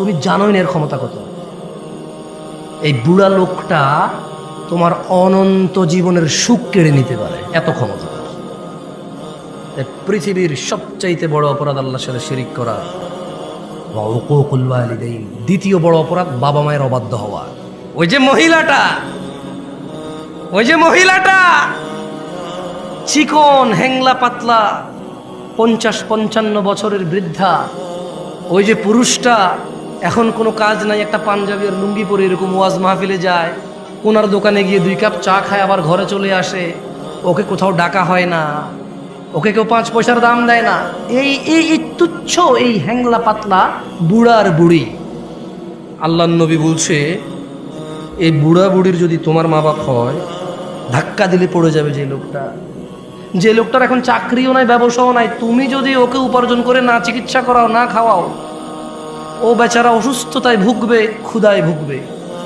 তুমি জানোই না এর ক্ষমতা কত। এই বুড়া লোকটা তোমার অনন্ত জীবনের সুখ কেড়ে নিতে পারে, এত ক্ষমতা। পৃথিবীর সবচাইতে বড় অপরাধ আল্লাহর সাথে শিরিক করা। ওয়ালিদাইন। দ্বিতীয় বড় অপরাধ বাবা মায়ের অবাধ্য হওয়া। ওই যে মহিলাটা, ওই যে মহিলাটা, চিকন হ্যাংলা পাতলা, পঞ্চাশ পঞ্চান্ন বছরের বৃদ্ধা, ওই যে পুরুষটা এখন কোনো কাজ নাই, একটা পাঞ্জাবি আর লুঙ্গি পরে এরকম ওয়াজ মাহফিলে যায়। কোনার দোকানে গিয়ে দুই কাপ চা খায়, আবার ঘরে চলে আসে। ওকে কোথাও ডাকা হয় না। ওকে কেউ পাঁচ পয়সার দাম দেয় না। এই এই এই তুচ্ছ, এই হ্যাংলা পাতলা বুড়ার বুড়ি। আল্লাহ নবী বলছে, এই বুড়া বুড়ির যদি তোমার মা বাপ হয়, ধাক্কা দিলে পড়ে যাবে যে লোকটা। যে লোকটার এখন চাকরিও নাই, ব্যবসাও নাই। তুমি যদি ওকে উপার্জন করে না চিকিৎসা করাও, না খাওয়াও ও বেচারা অসুস্থতায় ভুগবে ক্ষুদায় ভুগবে।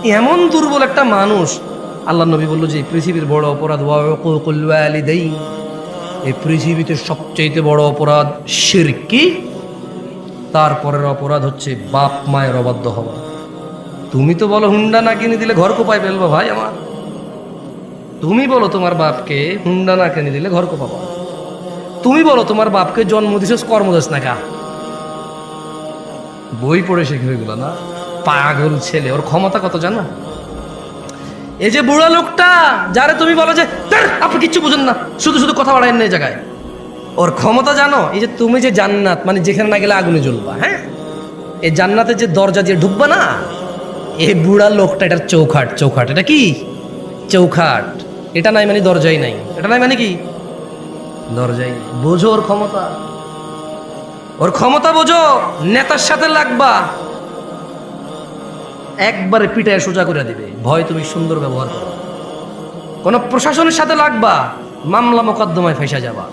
এমন দুর্বল একটা মানুষ, আল্লাহ নবী বলল যে পৃথিবীর বড় অপরাধ দেই এই পৃথিবীতে সবচেয়ে বড় অপরাধ শিরকি তারপরের অপরাধ হচ্ছে বাপ মায়ের অবাধ্য হওয়া। তুমি তো বলো, হুন্ডা না কিনে দিলে ঘর কোপায় ফেলব ভাই আমার। তুমি বলো তোমার বাপকে, হুন্ডা না কিনে দিলে ঘর কোপাবো। তুমি বলো তোমার বাপকে জন্ম দিছিস কর্মদেশ না কা। বই পড়ে শিখবে এগুলো না? পাগল ছেলে ওর ক্ষমতা কত জানো? এই যে বুড়া লোকটা যারে তুমি বলো যে "ধ্যার, আপনি কিচ্ছু বুঝেন না শুধু শুধু কথা বাড়ায় না জায়গায়। ওর ক্ষমতা জানো? এই যে তুমি যে জান্নাত মানে যেখানে না গেলে আগুনে জ্বলবা হ্যাঁ? এই জান্নাতের যে দরজা দিয়ে ঢুকবা না এই বুড়া লোকটা এটার চৌখাট চৌখাট এটা কি? চৌখাট। এটা নাই মানে দরজাই নাই। এটা নাই মানে কি? দরজাই। বোঝো ওর ক্ষমতা। ওর ক্ষমতা বোঝো, নেতার সাথে লাগবা। একবারে পিটায় সোজা করে দিবে। ভয় তুমি সুন্দর ব্যবহার করো। কোন প্রশাসনের সাথে লাগবা, মামলা মোকদ্দমায় ফেসে যাবা।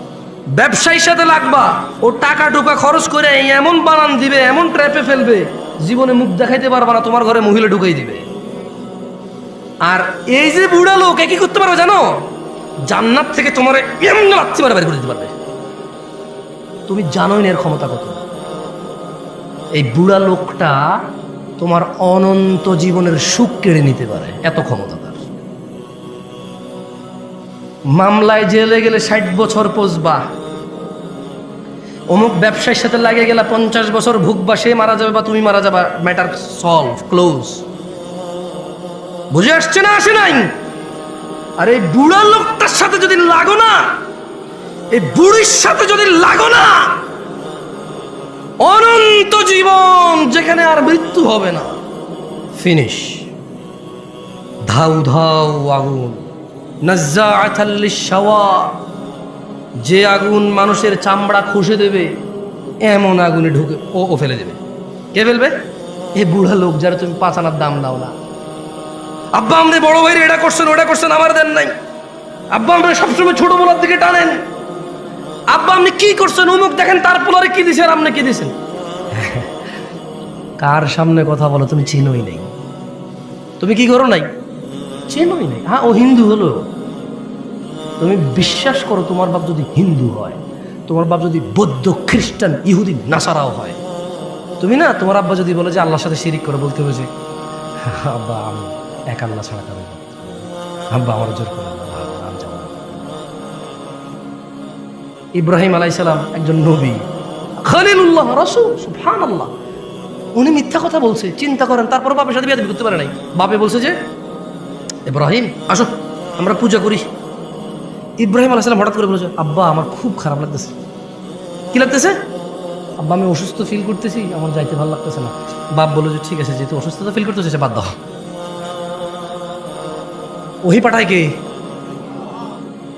ব্যবসায়ীর সাথে লাগবা, ও টাকা টুকা খরচ করে এমন বানান দিবে, এমন ট্র্যাপে ফেলবে, জীবনে মুখ দেখাইতে পারবা না, তোমার ঘরে মহিলা ঢুকাই দিবে। আর এই যে বুড়া লোক, এ কি করতে পারবে জানো? জান্নাত থেকে তোমার এমন লাচ্ছি মারা বের করে দিতে পারবে। তুমি জানোই এর ক্ষমতা কত। এই বুড়া লোকটা তোমার অনন্ত জীবনের সুখ কেড়ে নিতে পারে, এত ক্ষমতা তার। মামলায় জেলে গেলে ষাট বছর পচবা অমুক ব্যবসায়ীর সাথে লাগে গেলে পঞ্চাশ বছর ভুগবা, সে মারা যাবে বা তুমি মারা যাবা ম্যাটার সলভ ক্লোজ বুঝে আসছে না আসে নাই? আর এই বুড়া লোকটার সাথে যদি লাগো না এই বুড়ির সাথে যদি লাগো না, অনন্ত জীবন যেখানে আর মৃত্যু হবে না। ফিনিশ। ধাউ ধাউ আগুন। লিশ-শাওয়া। যে আগুন মানুষের চামড়া খসে দেবে, এমন আগুনে ঢুকে ও ও ফেলে দেবে। কে ফেলবে? এ বুড়া লোক যারা তুমি পাঁচ আনার দাম দাও না। আব্বা আমাদের বড় ভাইরে এটা করছেন, ওটা করছেন, আমার দেন নাই। আব্বা আমরা সবসময় ছোট বলার দিকে টানেন। আব্বা, আপনি কি করছেন? অমুক দেখেন, তার পোলারে কি দিছেন আপনি কি দিছেন? কার সামনে কথা বলো, তুমি চিনোই নেই। তুমি কি করো নাই? চেনোই নাই। হ্যাঁ ও হিন্দু হলো। তুমি বিশ্বাস করো, তোমার বাপ যদি হিন্দু হয়, তোমার বাপ যদি বৌদ্ধ, খ্রিস্টান, ইহুদি, নাসারাও হয়, তুমি না, তোমার আব্বা যদি বলে যে আল্লাহর সাথে শিরিক করে, বলতে হবে যে, আব্বা, আমি এক আল্লাহ ছাড়া কারও আব্বা আমার জোর ইব্রাহিম আলাইসালাম একজন নবী। খালিলুল্লাহ, রসুল সুফান আল্লাহ উনি মিথ্যা কথা বলছে, চিন্তা করেন তারপর বাপের সাথে বিয়ে করতে পারে নাই। বাপে বলছে যে, ইব্রাহিম, আসো, আমরা পূজা করি। ইব্রাহিম আলাইসালাম হঠাৎ করে বলেছে, আব্বা, আমার খুব খারাপ লাগতেছে। কি লাগতেছে? আব্বা, আমি অসুস্থ ফিল করতেছি, আমার যাইতে ভালো লাগতেছে না। বাপ বলে যে, ঠিক আছে, যেহেতু অসুস্থতা ফিল করতেছে, সে বাদ দাও। ওহি পাঠায় কে?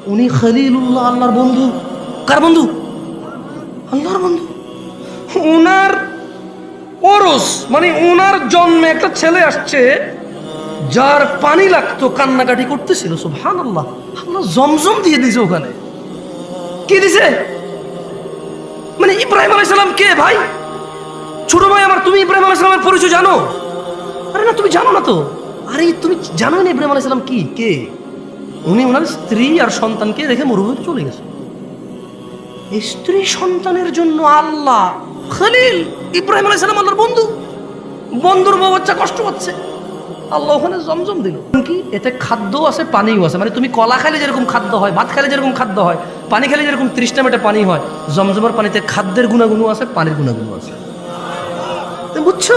উনি খলিলুল্লাহ আল্লাহর বন্ধু। কার বন্ধু? আল্লাহর বন্ধু। ওনার ওরস মানে ওনার জন্মে একটা ছেলে আসছে, যার পানি লাগতো, কান্নাকাটি করতেছিল সুবহান আল্লাহ আল্লাহ জমজম দিয়ে দিছে ওখানে। কি দিছে? মানে ইব্রাহিম আলাইসালাম কে ভাই? ছোট ভাই আমার, তুমি ইব্রাহিম আলাইসালামের পরিচয় জানো? আরে না, তুমি জানো না তো। আরে, তুমি জানো না ইব্রাহিম আলাইসালাম কি, কে? উনি ওনার স্ত্রী আর সন্তানকে রেখে মরুভূমিতে চলে গেছে। স্ত্রী সন্তানের জন্য আল্লাহ, খলিল ইব্রাহিম আলাইসালাম আল্লাহর বন্ধু। বন্ধুর বউ বাচ্চা কষ্ট হচ্ছে আল্লাহ ওখানে জমজম দিল। কি? এতে খাদ্য আছে, পানিও আছে। মানে তুমি কলা খেলে যেরকম খাদ্য হয়, ভাত খেলে যেরকম খাদ্য হয়, পানি খেলে যেরকম তৃষ্ণা মেটে পানি হয়, জমজমের পানিতে খাদ্যের গুণাগুণও আছে, পানির গুণাগুণও আছে। বুঝছ?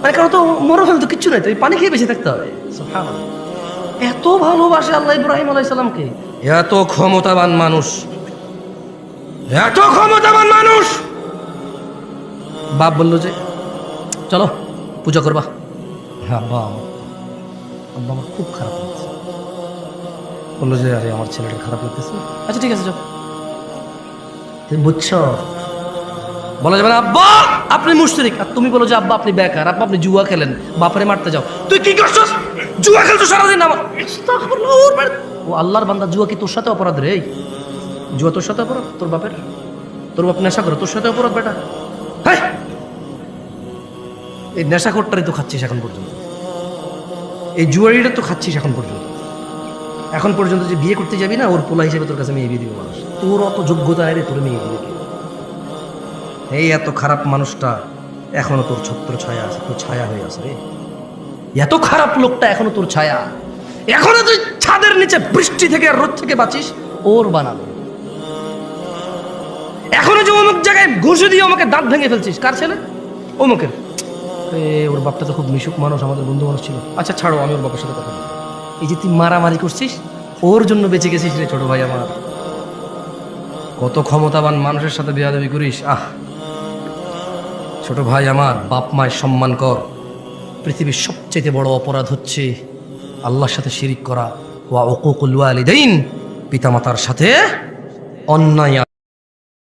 মানে কারণ তো মরো ফেলে তো কিচ্ছু নাই, তো পানি খেয়ে বেঁচে থাকতে হবে। এত ভালোবাসে আল্লাহ ইব্রাহিম আলাইসাল্লামকে এত ক্ষমতাবান মানুষ। এত ক্ষমতাবান মানুষ! বাপ বলল যে চলো পূজা করবা। হ্যাঁ আমার আব্বা আমার খুব খারাপ লাগছে। বলল যে আরে আমার ছেলেটা খারাপ লাগতেছে। আচ্ছা ঠিক আছে যাও। তুমি বুঝছ? বলা যাবে না আব্বা আপনি মুশরিক। আর তুমি বলো যে আব্বা আপনি বেকার আব্বা আপনি জুয়া খেলেন। বাপারে মারতে যাও। তুই কি করছস? জুয়া খেলছো সারাদিন আমার। ও আল্লাহর বান্দা জুয়া কি তোর সাথে অপরাধ রে? জুয়া তোর সাথে অপরাধ? তোর বাপের? তোর বাপ নেশা করে তোর সাথে অপরাধ বেটা? এই নেশাখোরটারই তো খাচ্ছিস এখন পর্যন্ত। এই জুয়ারিটা তো খাচ্ছিস এখন পর্যন্ত। এখন পর্যন্ত যে বিয়ে করতে যাবি না, ওর পোলা হিসেবে তোর কাছে মেয়ে বিয়ে দিবে মানুষ। তোর অত যোগ্যতা নেই রে তোর মেয়ে দিবে এই এত খারাপ মানুষটা এখনও তোর ছত্র ছায়া আছে, তোর ছায়া হয়ে আছে রে। এত খারাপ লোকটা এখনও তোর ছায়া। এখনও তুই ছাদের নিচে বৃষ্টি থেকে আর রোদ থেকে বাঁচিস, ওর বানানো এখনও যে অমুক জায়গায় ঘুষে দিয়ে আমাকে দাঁত ভেঙে ফেলছিস, কার ছেলে? অমুকের। ওর বাপটা তো খুব মিশুক মানুষ, আমাদের বন্ধু মানুষ ছিল। আচ্ছা ছাড়ো, আমি ওর বাবার সাথে কথা বলব এই যে তুই মারামারি করছিস, ওর জন্য বেঁচে গেছিস রে ছোট ভাই আমার। কত ক্ষমতাবান মানুষের সাথে বিয়াদবি করিস, আহ। ছোট ভাই আমার, বাপ মায়ের সম্মান কর। পৃথিবীর সবচেয়ে বড় অপরাধ হচ্ছে আল্লাহর সাথে শিরিক করা। ওয়া ওকুকুল ওয়ালিদাইন, পিতামাতার সাথে অন্যায়